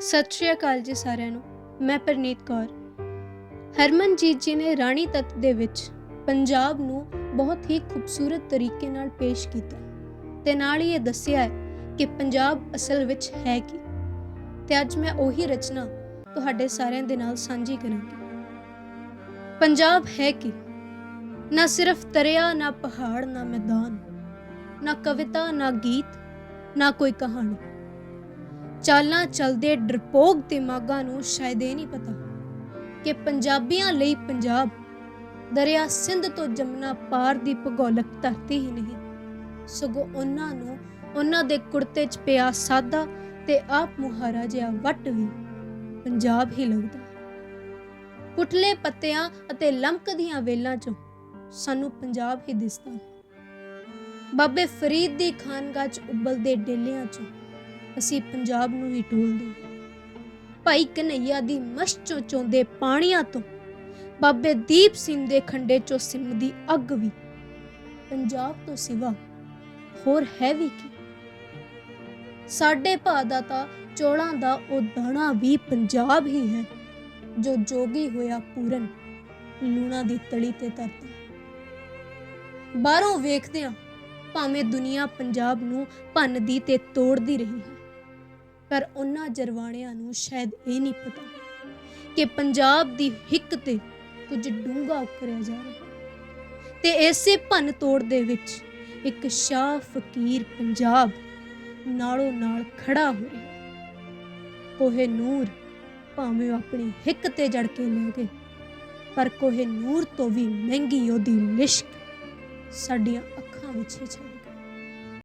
ਸਤਿ ਸ਼੍ਰੀ ਅਕਾਲ ਜੀ ਸਾਰਿਆਂ ਨੂੰ, ਮੈਂ ਪਰਨੀਤ ਕੌਰ। ਹਰਮਨਜੀਤ ਜੀ ਨੇ ਰਾਣੀ ਤੱਤ ਦੇ ਵਿੱਚ ਪੰਜਾਬ ਨੂੰ ਬਹੁਤ ਹੀ ਖੂਬਸੂਰਤ ਤਰੀਕੇ ਨਾਲ ਪੇਸ਼ ਕੀਤਾ ਤੇ ਨਾਲ ਹੀ ਇਹ ਦੱਸਿਆ ਹੈ ਕਿ ਪੰਜਾਬ ਅਸਲ ਵਿੱਚ ਹੈ ਕੀ। ਤੇ ਅੱਜ ਮੈਂ ਉਹੀ ਰਚਨਾ ਤੁਹਾਡੇ ਸਾਰਿਆਂ ਦੇ ਨਾਲ ਸਾਂਝੀ ਕਰਾਂਗੀ। ਪੰਜਾਬ ਹੈ ਕੀ? ਨਾ ਸਿਰਫ ਦਰਿਆ, ਨਾ ਪਹਾੜ, ਨਾ ਮੈਦਾਨ, ਨਾ ਕਵਿਤਾ, ਨਾ ਗੀਤ, ਨਾ ਕੋਈ ਕਹਾਣੀ। ਚਾਲਾਂ ਚਲਦੇ ਡਰਪੋਕ ਦਿਮਾਗਾਂ ਨੂੰ ਸ਼ਾਇਦ ਇਹ ਨਹੀਂ ਪਤਾ ਕਿ ਪੰਜਾਬੀਆਂ ਲਈ ਪੰਜਾਬ ਦਰਿਆ ਸਿੰਧ ਤੋਂ ਜਮਨਾ ਪਾਰ ਦੀ ਭੂਗੋਲਕ ਧਰਤੀ ਹੀ ਨਹੀਂ, ਸਗੋਂ ਉਹਨਾਂ ਨੂੰ ਉਹਨਾਂ ਦੇ ਕੁੜਤੇ 'ਚ ਪਿਆ ਸਾਦਾ ਤੇ ਆਪ ਮੁਹਾਰਾ ਜਿਹਾ ਵੱਟ ਵੀ ਪੰਜਾਬ ਹੀ ਲੱਗਦਾ। ਪੁੱਠਲੇ ਪੱਤਿਆਂ ਅਤੇ ਲਮਕਦੀਆਂ ਵੇਲਾਂ 'ਚੋਂ ਸਾਨੂੰ ਪੰਜਾਬ ਹੀ ਦਿਸਦਾ। ਬਾਬੇ ਫਰੀਦ ਦੀ ਖਾਨਗਾ 'ਚ ਉਬਲਦੇ ਡੇਲਿਆਂ 'ਚੋਂ ਅਸੀਂ ਪੰਜਾਬ ਨੂੰ ਹੀ ਟੋਲਦੇ ਭਾਈ ਕਨਈਆ ਦੀ ਮਸ਼ ਚੋਂ ਚੋਂਦੇ ਪਾਣੀਆਂ ਤੋਂ ਬਾਬੇ ਦੀਪ ਸਿੰਘ ਦੇ ਖੰਡੇ ਚੋਂ ਸਿਮਦੀ ਅੱਗ ਵੀ। ਪੰਜਾਬ ਤੋਂ ਸਿਵਾ ਹੋਰ ਹੈ ਵੀ ਕੀ? ਸਾਡੇ ਭਾ ਦਾ ਤਾਂ ਚੋਲਾਂ ਦਾ ਉਹ ਦਾਣਾ ਵੀ ਪੰਜਾਬ ਹੀ ਹੈ, ਜੋ ਜੋਗੀ ਹੋਇਆ ਪੂਰਨ ਲੂਣਾ ਦੀ ਤਲੀ ਤੇ ਤਰਦਾ। ਬਾਹਰੋਂ ਵੇਖਦੇ ਆ ਭਾਵੇਂ ਦੁਨੀਆ ਪੰਜਾਬ ਨੂੰ ਭੰਨਦੀ ਤੇ ਤੋੜਦੀ ਰਹੀ ਹੈ। ਪਰ ਉਹਨਾਂ ਜਰਵਾਣਿਆਂ ਨੂੰ ਸ਼ਾਇਦ ਇਹ ਨਹੀਂ ਪਤਾ ਕਿ ਪੰਜਾਬ ਦੀ ਹਿੱਕ ਤੇ ਕੁਝ ਡੂੰਘਾ ਉਕਰਿਆ ਜਾ ਰਿਹਾ ਤੇ ਇਸੇ ਭੰਨ ਤੋੜ ਦੇ ਵਿੱਚ ਇੱਕ ਸ਼ਾਹ ਫਕੀਰ ਪੰਜਾਬ ਨਾਲੋਂ ਨਾਲ ਖੜਾ ਹੋ। ਰਿਹਾ ਕੋਹੇ ਨੂਰ ਭਾਵੇਂ ਉਹ ਆਪਣੀ ਹਿੱਕ ਤੇ ਜੜ ਕੇ ਲੈ ਗਏ, ਪਰ ਕੋਹੇ ਨੂਰ ਤੋਂ ਵੀ ਮਹਿੰਗੀ ਉਹਦੀ ਲਿਸ਼ਕ ਸਾਡੀਆਂ ਅੱਖਾਂ ਵਿੱਚ ਹੀ